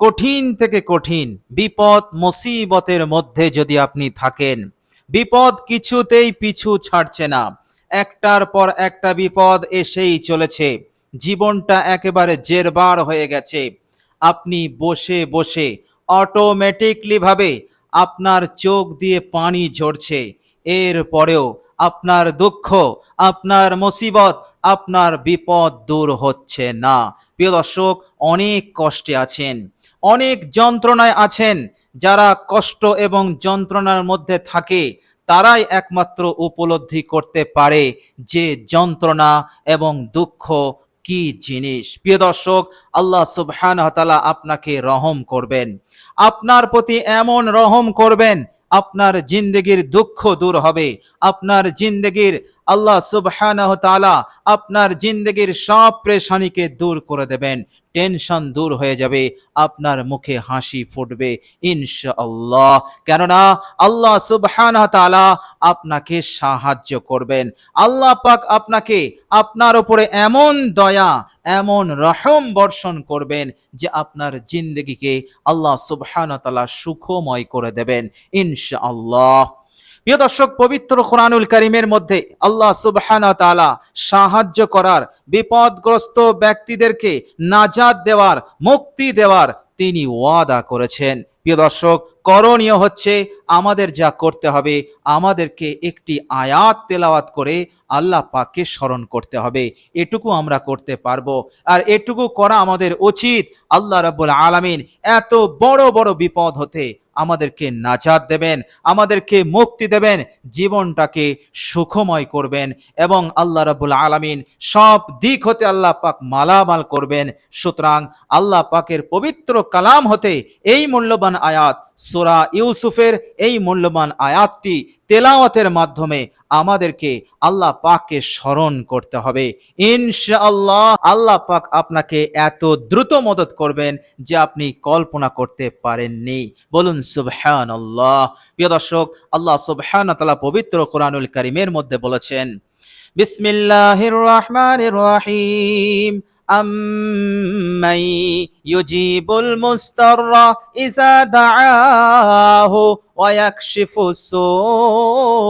কঠিন থেকে কঠিন, বিপদ, মুসিবতের মধ্যে যদি আপনি থাকেন, বিপদ কিছুতেই পিছু ছাড়ছে না। একটার পর একটা বিপদ এসেই চলেছে। জীবনটা একেবারে জেরবার হয়ে গেছে। আপনি বসে বসে অটোমেটিকলি ভাবে আপনার চোখ দিয়ে পানি ঝরছে। এর পরেও আপনার দুঃখ, আপনার মুসিবত, আপনার বিপদ দূর হচ্ছে না। প্রিয় দর্শক, অনেক কষ্টে আছেন। অনেক যন্ত্রণায় আছেন। যারা কষ্ট এবং যন্ত্রণার মধ্যে থাকে, তারাই একমাত্র উপলব্ধি করতে পারে যে যন্ত্রণা এবং দুঃখ কি জিনিস। প্রিয় দর্শক, আল্লাহ সুবহানাহু ওয়া তাআলা আপনাকে রহম করবেন। আপনার প্রতি এমন রহম করবেন, আপনার জিন্দগির দুঃখ দূর হবে। আপনার জিন্দগির আল্লাহ সুবহানাহু তাআলা আপনার জিন্দগির সব প্রেশানিকে দূর করে দেবেন। টেনশন দূর হয়ে যাবে, আপনার মুখে হাসি ফুটবে ইনশাআল্লাহ। কেননা আল্লাহ সুবহানাহু তাআলা আপনাকে সাহায্য করবেন। আল্লাহ পাক আপনাকে আপনার উপরে এমন দয়া, এমন রহম বর্ষণ করবেন যে আপনার জিন্দগিকে আল্লাহ সুবহানাহু তাআলা সুখময় করে দেবেন ইনশাআল্লাহ। প্রিয় দর্শক, পবিত্র কোরআনুল করিমের মধ্যে আল্লাহ সুবহানাহু ওয়া তাআলা সাহায্য করার, বিপদগ্রস্ত ব্যক্তিদেরকে নাজাদ দেওয়ার, মুক্তি দেওয়ার তিনি ওয়াদা করেছেন। প্রিয় দর্শক, করণীয় হচ্ছে আমাদের যা করতে হবে, আমাদেরকে একটি আয়াত তেলাওয়াত করে আল্লাহ পাককে স্মরণ করতে হবে। এটুকু আমরা করতে পারব। আর এটুকু করা আমাদের উচিত। আল্লাহ রাব্বুল আলামিন এত বড় বড় বিপদ হতে আমাদেরকে নাজাত দেবেন, আমাদেরকে মুক্তি দেবেন, জীবনটাকে সুখময় করবেন এবং আল্লাহ রাবুল আলমিন সব দিক হতে আল্লাহ পাক মালামাল করবেন। সুতরাং আল্লাহ পাকের পবিত্র কালাম হতে এই মূল্যবান আয়াত সোরা ইউসুফের এই মূল্যবান আয়াতটি তেলাওয়াতের মাধ্যমে আমাদেরকে আল্লাহ পাককে স্মরণ করতে হবে। ইনশাআল্লাহ আল্লাহ পাক আপনাকে এত দ্রুত মদত করবেন যে আপনি কল্পনা করতে পারেননি। বলুন সুবহান আল্লাহ প্রিয় দর্শক, আল্লাহ সুবহান তালা পবিত্র কোরআনুল করিমের মধ্যে বলেছেন, বিসমিল্লাহির রহমানির রহিম। أمن يجيب المستر إذا دعاه ويكشف السوء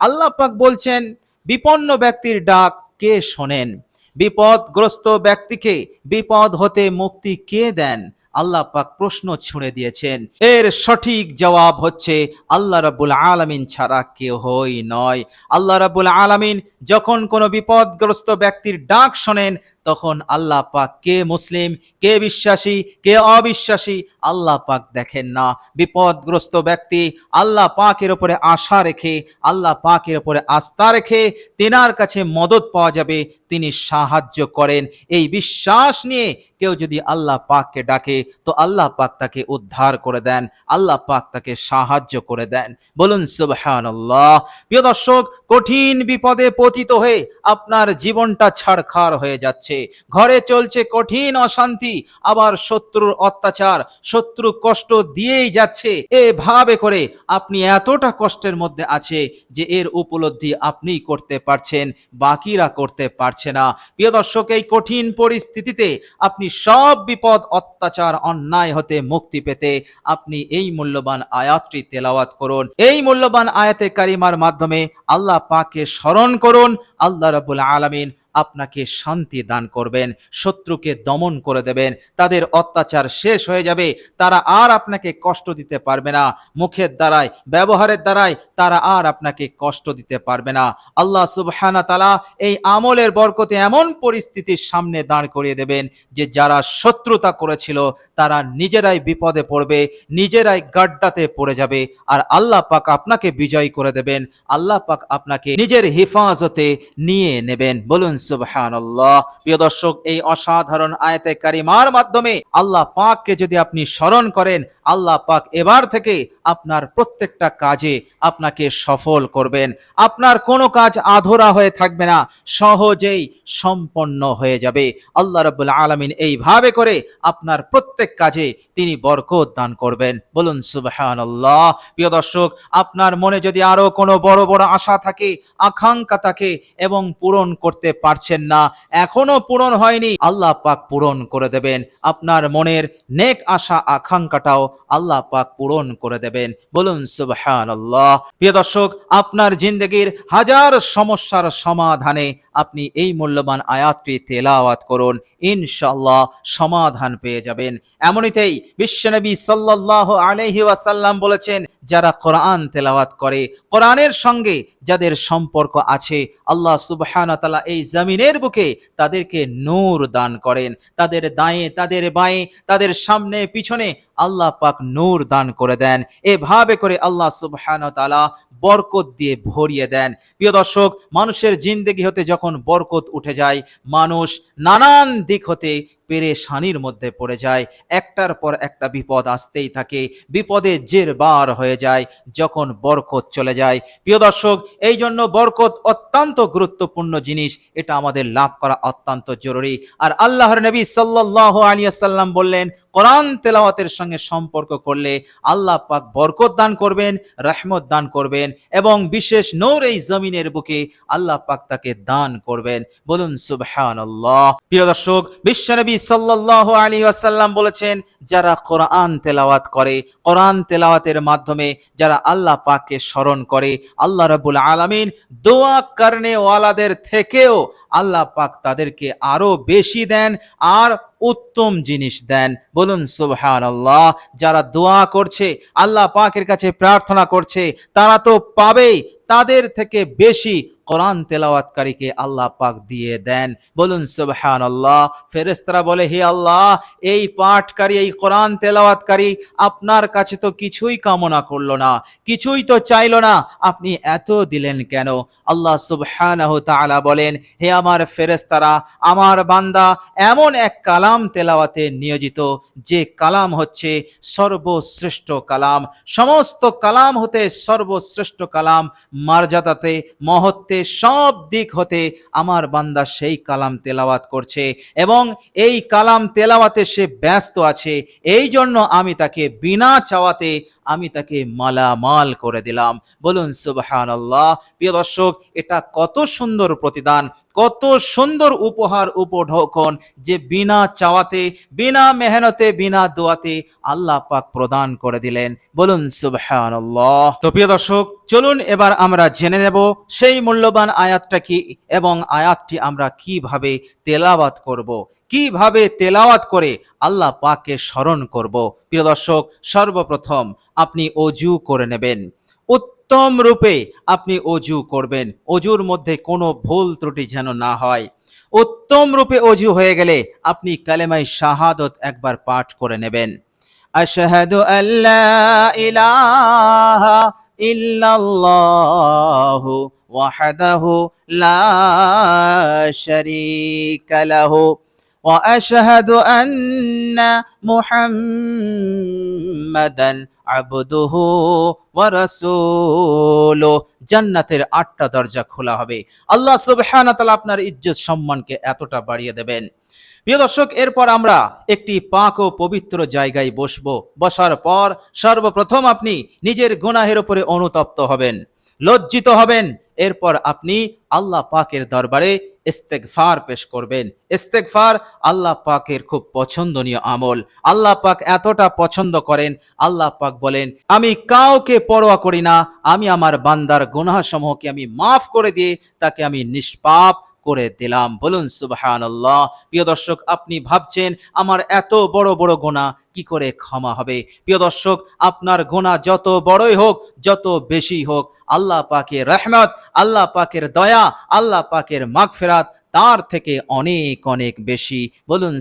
আল্লাহ পাক বলছেন বিপন্ন ব্যক্তির ডাক কে শোনেন বিপদগ্রস্ত ব্যক্তিকে বিপদ হতে মুক্তি কে দেন আল্লাহ পাক প্রশ্ন ছুঁড়ে দিয়েছেন, এর সঠিক জবাব হচ্ছে আল্লাহ রাব্বুল আলামিন ছাড়া কেউই নয়। আল্লাহ রাব্বুল আলামিন যখন কোনো বিপদগ্রস্ত ব্যক্তির ডাক শোনেন, তখন আল্লাহ পাক কে মুসলিম, কে বিশ্বাসী, কে অবিশ্বাসী, আল্লাহ পাক দেখেন না। বিপদগ্রস্ত ব্যক্তি আল্লাহ পাকের ওপরে আশা রেখে, আল্লাহ পাকের ওপরে আস্থা রেখে, তেনার কাছে মদত পাওয়া যাবে তিনি সাহায্য করেন। এই বিশ্বাস নিয়ে কেউ যদি আল্লাহ পাককে ডাকে, তো আল্লাহ পাক তাকে উদ্ধার করে দেন, আল্লাহ পাক তাকে সাহায্য করে দেন। বলুন, সুবহানাল্লাহ। প্রিয় দর্শক, কঠিন বিপদে পতিত হয়ে আপনার জীবনটা ছাড়খাড় হয়ে যাচ্ছে। ঘরে চলছে কঠিন অশান্তি, আবার শত্রুর অত্যাচার, শত্রু কষ্ট দিয়েই যাচ্ছে। এভাবে করে আপনি এতটা কষ্টের মধ্যে আছে যে এর উপলব্ধি আপনি করতে পারছেন, বাকিরা করতে পারছে না। প্রিয় দর্শক, এই কঠিন পরিস্থিতিতে আপনি সব বিপদ, অত্যাচার, অন্যায় হতে মুক্তি পেতে আপনি এই মূল্যবান আয়াতটি তেলাওয়াত করুন। এই মূল্যবান আয়াতে কারিমার মাধ্যমে আল্লাহ পাকে স্মরণ করুন। আল্লাহ রাবুল আলামিন আপনাকে শান্তি দান করবেন, শত্রুকে দমন করে দেবেন, তাদের অত্যাচার শেষ হয়ে যাবে, তারা আর আপনাকে কষ্ট দিতে পারবে না, মুখের দ্বারাই ব্যবহারের দ্বারাই তারা আর আপনাকে কষ্ট দিতে পারবে না। আল্লাহ সুবহানা তালা এই আমলের বরকতে এমন পরিস্থিতির সামনে দাঁড় করিয়ে দেবেন যে যারা শত্রুতা করেছিল, তারা নিজেরাই বিপদে পড়বে, নিজেরাই গাড্ডাতে পড়ে যাবে আর আল্লাহ পাক আপনাকে বিজয় করে দেবেন। আল্লাহ পাক আপনাকে নিজের হেফাজতে নিয়ে নেবেন। বলুন সুবহানাল্লাহ। প্রিয় দর্শক, এই অসাধারণ আয়াতে কারিমার মাধ্যমে আল্লাহ পাককে যদি আপনি স্মরণ করেন, আল্লাহ পাক এবার থেকে আপনার প্রত্যেকটা কাজে আপনাকে সফল করবেন। আপনার কোনো কাজ আধরা হয়ে থাকবে না, সহজেই সম্পন্ন হয়ে যাবে। আল্লাহ রাব্বুল আলামিন এইভাবে করে আপনার প্রত্যেক কাজে তিনি বরকত দান করবেন। বলুন, সুবহানাল্লাহ। প্রিয় দর্শক, আপনার মনে যদি আরও কোনো বড় বড় আশা থাকে, আকাঙ্ক্ষা থাকে এবং পূরণ করতে পারছেন না, এখনও পূরণ হয়নি, আল্লাহ পাক পূরণ করে দেবেন। আপনার মনের নেক আশা, আকাঙ্ক্ষাটাও আল্লাহ পাক পূরণ করে দেবেন। বলুন, সুবহানাল্লাহ। প্রিয় দর্শক, আপনার জিন্দগির হাজার সমস্যার সমাধানে আপনি এই মূল্যবান আয়াতটি তেলাওয়াত করুন ইনশাল্লাহ সমাধান পেয়ে যাবেন। এমনিতেই বিশ্বনবী সাল্লাহ আলহি ওয়াসাল্লাম বলেছেন, যারা কোরআন তেলাওয়াত করে, কোরআনের সঙ্গে যাদের সম্পর্ক আছে, আল্লাহ সুবহানাহু তাআলা এই জমিনের বুকে তাদেরকে নূর দান করেন। তাদের দায়ে, তাদের বাঁয়ে, তাদের সামনে, পিছনে আল্লাহ পাক নূর দান করে দেন। এভাবে করে আল্লাহ সুবহানাহু তাআলা বরকত দিয়ে ভরিয়ে দেন। প্রিয় দর্শক, মানুষের জিন্দেগি হতে যখন বরকত উঠে যায়, মানুষ নানান দিক হতে পেরেশানির মধ্যে পড়ে যায়। একটার পর একটা বিপদ আসতেই থাকে। বিপদে জের বার হয়ে যায়, যখন বরকত চলে যায়। প্রিয় দর্শক এই জন্য বরকত অত্যন্ত গুরুত্বপূর্ণ জিনিস। এটা আমাদের লাভ করা অত্যন্ত জরুরি। আর আল্লাহর নবী সাল্লাহ আলিয়াল্লাম বললেন কোরআন তেলাওয়াতের সঙ্গে সম্পর্ক করলে আল্লাহ পাক বরকত দান করবেন, রহমত দান করবেন এবং বিশেষ নূর এই জমিনের বুকে আল্লাহ পাক তাকে দান করবেন। বলুন, সুবহানাল্লাহ। প্রিয় দর্শক বিশ্বনবী সাল্লাল্লাহু আলাইহি ওয়াসাল্লাম বলেছেন, যারা কোরআন তেলাওয়াত করে, কোরআন তেলাওয়াতের মাধ্যমে যারা আল্লাহ পাককে স্মরণ করে, আল্লাহ রাব্বুল আলামিন দোয়া করনে ওয়ালাদের থেকেও আল্লাহ পাক তাদেরকে আরও বেশি দেন। আর উত্তম জিনিস দেন। বলুন সুবহান আল্লাহ যারা দোয়া করছে, আল্লাহ পাকের কাছে প্রার্থনা করছে, তারা তো পাবেই, তাদের থেকে বেশি কোরআন তেলাওয়াতকারীকে আল্লাহ পাক দিয়ে দেন। বলুন সুবহান আল্লাহ ফেরেস্তারা বলে, হে আল্লাহ, এই পাঠকারী, এই কোরআন তেলাওয়াতকারী আপনার কাছে তো কিছুই কামনা করল না, কিছুই তো চাইলো না, আপনি এত দিলেন কেন? আল্লাহ সুবহানাহু তাআলা বলেন, হে আমার ফেরেস্তারা আমার বান্দা এমন এক কালাম তেলাওয়াতে নিয়োজিত, যে কালাম হচ্ছে সর্বশ্রেষ্ঠ কালাম। সমস্ত কালাম হতে সর্বশ্রেষ্ঠ কালাম, মর্যাদাতে, মহত্বে সব দিক হতে আমার বান্দা সেই কালাম তেলাওয়াত করছে এবং এই কালাম তেলাওয়াতে সে ব্যস্ত আছে। এই জন্য আমি তাকে বিনা চাওয়াতে আমি তাকে মালামাল করে দিলাম। বলুন সুবাহ আল্লাহ প্রিয় দর্শক, এটা কত সুন্দর প্রতিদান। কত সুন্দর উপহার উপঢৌকন যে বিনা চাওয়াতে, বিনা মেহনতে, বিনা দোয়াতে আল্লাহ পাক প্রদান করে দিলেন। বলুন, সুবহানাল্লাহ। তো প্রিয় দর্শক, চলুন এবার আমরা জেনে নেব সেই মূল্যবান আয়াতটা কি এবং আয়াতটি আমরা কীভাবে তেলাওয়াত করব, কীভাবে তেলাওয়াত করে আল্লাহ পাককে স্মরণ করব। প্রিয় দর্শক, সর্বপ্রথম আপনি অজু করে নেবেন। উত্তম রূপে আপনি অজু করবেন। অজুর মধ্যে কোনো ভুল ত্রুটি যেন না হয়। উত্তম রূপে অজু হয়ে গেলে আপনি কালেমাই শাহাদত একবার পাঠ করে নেবেন। আশহাদু আল্লা ইলাহা ইল্লাল্লাহু ওয়াহদাহু লা শারীকা লাহু। واشهد ان محمدا عبده ورسوله জান্নাতের আটটা দরজা খোলা হবে আল্লাহ সুবহানাহু ওয়া তাআলা আপনার ইজ্জত সম্মানকে এতটা বাড়িয়ে দেবেন প্রিয় দর্শক এরপর আমরা একটি পাক ও পবিত্র জায়গায় বসবো বসার পর সর্বপ্রথম আপনি নিজের গুনাহের উপরে অনুতপ্ত হবেন লজ্জিত হবেন এরপর আপনি আল্লাহ পাকের দরবারে ইস্তেগফার পেশ করবেন। ইস্তেকফার আল্লাহ পাকের খুব পছন্দনীয় আমল। আল্লাহ পাক এতটা পছন্দ করেন, আল্লাহ পাক বলেন, আমি কাউকে পরোয়া করি না, আমি আমার বান্দার গুনাহসমূহকে আমি মাফ করে দিয়ে তাকে আমি নিষ্পাপ করে দিলাম। বলুন সুবহান আল্লাহ প্রিয় দর্শক, আপনি ভাবছেন, আমার এত বড় বড় গোনা কি করে ক্ষমা হবে? প্রিয় দর্শক, আপনার গোনা যত বড়ই হোক, যত বেশি হোক, আল্লাহ পাকের রহমত, আল্লাহ পাকের দয়া, আল্লাহ পাকের মাগফেরাত তার থেকে অনেক অনেক বেশি। বলুন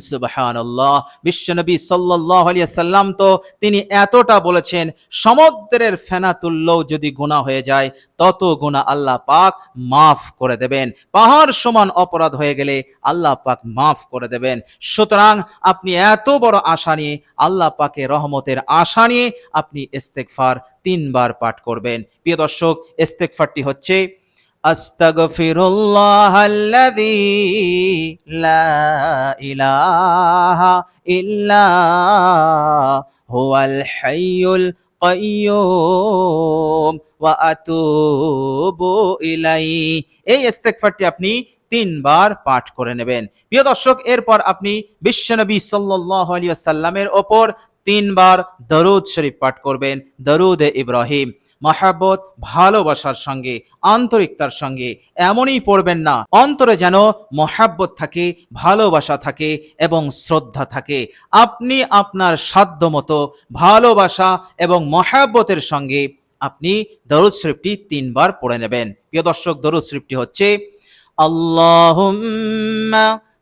আল্লাহ বিশ্বনবী সাল্লাহ সাল্লাম তো তিনি এতটা বলেছেন, সমুদ্রের ফেনা তুললেও যদি গুণা হয়ে যায়, তত গুণা আল্লাহ পাক মাফ করে দেবেন। পাহাড় সমান অপরাধ হয়ে গেলে আল্লাহ পাক মাফ করে দেবেন। সুতরাং আপনি এত বড় আশা নিয়ে, আল্লাহ পাকে রহমতের আশা নিয়ে আপনি ইস্তেকফার তিনবার পাঠ করবেন। প্রিয় দর্শক ইস্তেকফারটি হচ্ছে أستغفر الله الذي لا إله إلا হুয়াল হাইয়ুল কাইয়ুম ওয়া আতুবু ইলাই এই ইস্তেগফারটি আপনি তিনবার পাঠ করে নেবেন প্রিয় দর্শক এরপর আপনি বিশ্বনবী সাল্লাল্লাহু আলাইহি ওয়াসাল্লামের ওপর তিনবার দরুদ শরীফ পাঠ করবেন দরুদ ইব্রাহিম মহাব্বত, ভালোবাসার সঙ্গে, আন্তরিকতার সঙ্গে এমনই পড়বেন না। অন্তরে যেন মহাব্বত থাকে, ভালোবাসা থাকে এবং শ্রদ্ধা থাকে। আপনি আপনার সাধ্য মতো ভালোবাসা এবং মহাব্বতের সঙ্গে আপনি দরুদ শরীফটি তিনবার পড়ে নেবেন। প্রিয় দর্শক, দরুদ শরীফটি হচ্ছে, আল্লাহুম্মা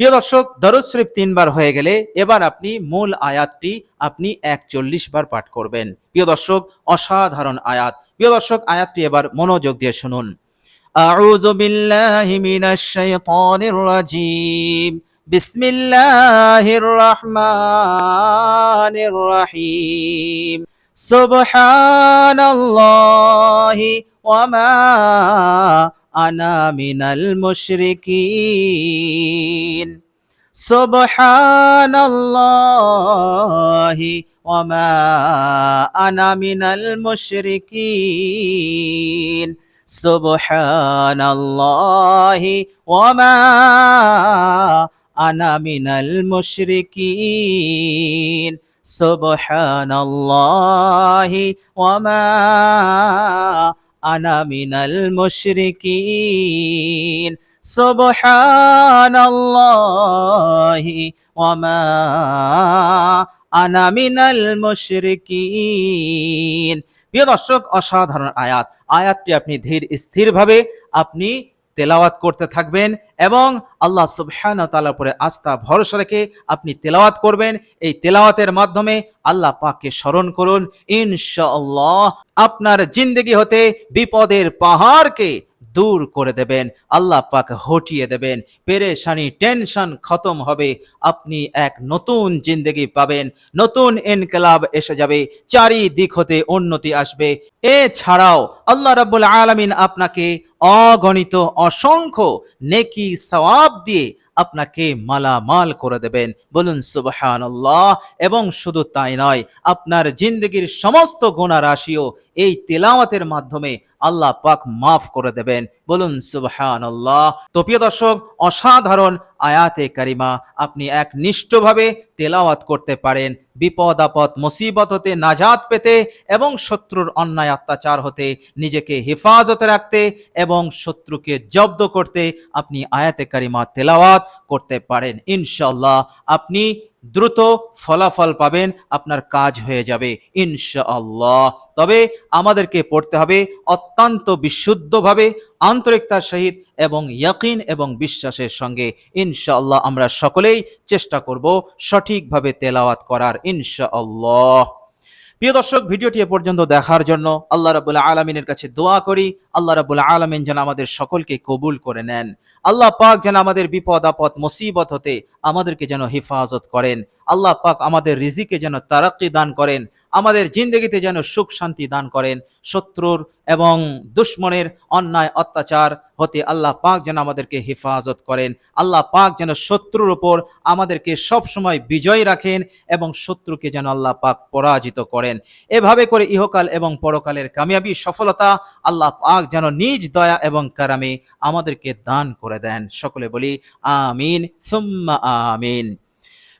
প্রিয় দর্শক দরজ শরীফ তিনবার হয়ে গেলে এবার আপনি মূল আয়াতটি আপনি একচল্লিশ বার পাঠ করবেন প্রিয় দর্শক অসাধারণ আয়াত প্রিয় দর্শক আয়াতটি এবার মনোযোগ দিয়ে শুনুন أعوذ بالله من الشيطان الرجيم بسم الله الرحمن الرحيم سبحان الله وما আনা মিনাল মুশরিকিন। সুবহানাল্লাহি ওয়া মা আনা মিনাল মুশরিকিন। সুবহানাল্লাহি ওয়া মা আনা মিনাল মুশরিকিন। সুবহানাল্লাহি আনা মিনাল মুশরিকিন। সুবহানাল্লাহি ওয়া মা আনা মিনাল মুশরিকিন। প্রিয় দর্শক, অসাধারণ আয়াত। আয়াতটি আপনি ধীর, স্থিরভাবে আপনি তেলাওয়াত করতে থাকবেন এবং আল্লাহ সুবহান তালার উপরে আস্থা, ভরসা রেখে আপনি তেলাওয়াত করবেন। এই তেলাওয়াতের মাধ্যমে আল্লাহ পাককে স্মরণ করুন। ইনশাআল্লাহ আপনার জিন্দগি হতে বিপদের পাহাড়কে দূর করে দেবেন, আল্লাহ পাক হটিয়ে দেবেন, পেরেশানি, টেনশন খতম হবে, আপনি এক নতুন জিন্দগি পাবেন, নতুন ইনকলাব এসে যাবে, চারিদিক হতে উন্নতি আসবে। এছাড়াও আল্লাহ রাব্বুল আলামিন আপনাকে অগণিত অসংখ্য নেকি সওয়াব দিয়ে আপনাকে মালামাল করে দেবেন। বলুন, সুবহানাল্লাহ। এবং শুধু তাই নয়, আপনার জিন্দগির সমস্ত গুণা রাশিও এই তেলাওয়াতের মাধ্যমে আল্লাহ পাক মাফ করে দেবেন। বলুন, সুবহানাল্লাহ। তো প্রিয় দর্শক, অসাধারণ আয়াতে কারিমা, আপনি এক নিষ্ঠভাবে তেলাওয়াত করতে পারেন। বিপদ, আপদ, মুসিবত হতে নাজাত পেতে এবং শত্রুর অন্যায় অত্যাচার হতে নিজেকে হেফাজতে রাখতে এবং শত্রুকে জব্দ করতে আপনি আয়াতে কারিমা তেলাওয়াত করতে পারেন। ইনশাল্লাহ আপনি দ্রুত ফলাফল পাবেন, আপনার কাজ হয়ে যাবে, ইনশাআল্লাহ। তবে আমাদেরকে পড়তে হবে অত্যন্ত বিশুদ্ধভাবে আন্তরিকতার সহিত এবং ইয়াকিন এবং বিশ্বাসের সঙ্গে। ইনশাআল্লাহ আমরা সকলেই চেষ্টা করব সঠিকভাবে তেলাওয়াত করার, ইনশাআল্লাহ। প্রিয় দর্শক, ভিডিওটি এ পর্যন্ত দেখার জন্য আল্লাহ রাবুল আলমিনের কাছে দোয়া করি। আল্লাহ রাবুল আলমিন যেন আমাদের সকলকে কবুল করে নেন। আল্লাহ পাক যেন আমাদের বিপদ, আপদ, মুসিবত হতে আমাদেরকে যেন হেফাজত করেন। আল্লাহ পাক আমাদের রিজিকে যেন তারাক্কি দান করেন, আমাদের জিন্দগিতে যেন সুখ শান্তি দান করেন, শত্রুর এবং দুশ্মনের অন্যায় অত্যাচার হতে আল্লাহ পাক যেন আমাদেরকে হেফাজত করেন, আল্লাহ পাক যেন শত্রুর ওপর আমাদেরকে সব সময় বিজয় রাখেন এবং শত্রুকে যেন আল্লাহ পাক পরাজিত করেন। এভাবে করে ইহকাল এবং পরকালের কামিয়াবি সফলতা আল্লাহ পাক যেন নিজ দয়া এবং কারামে আমাদেরকে দান করে দেন। সকলে বলি, আমিন, সুম্মা আমিন।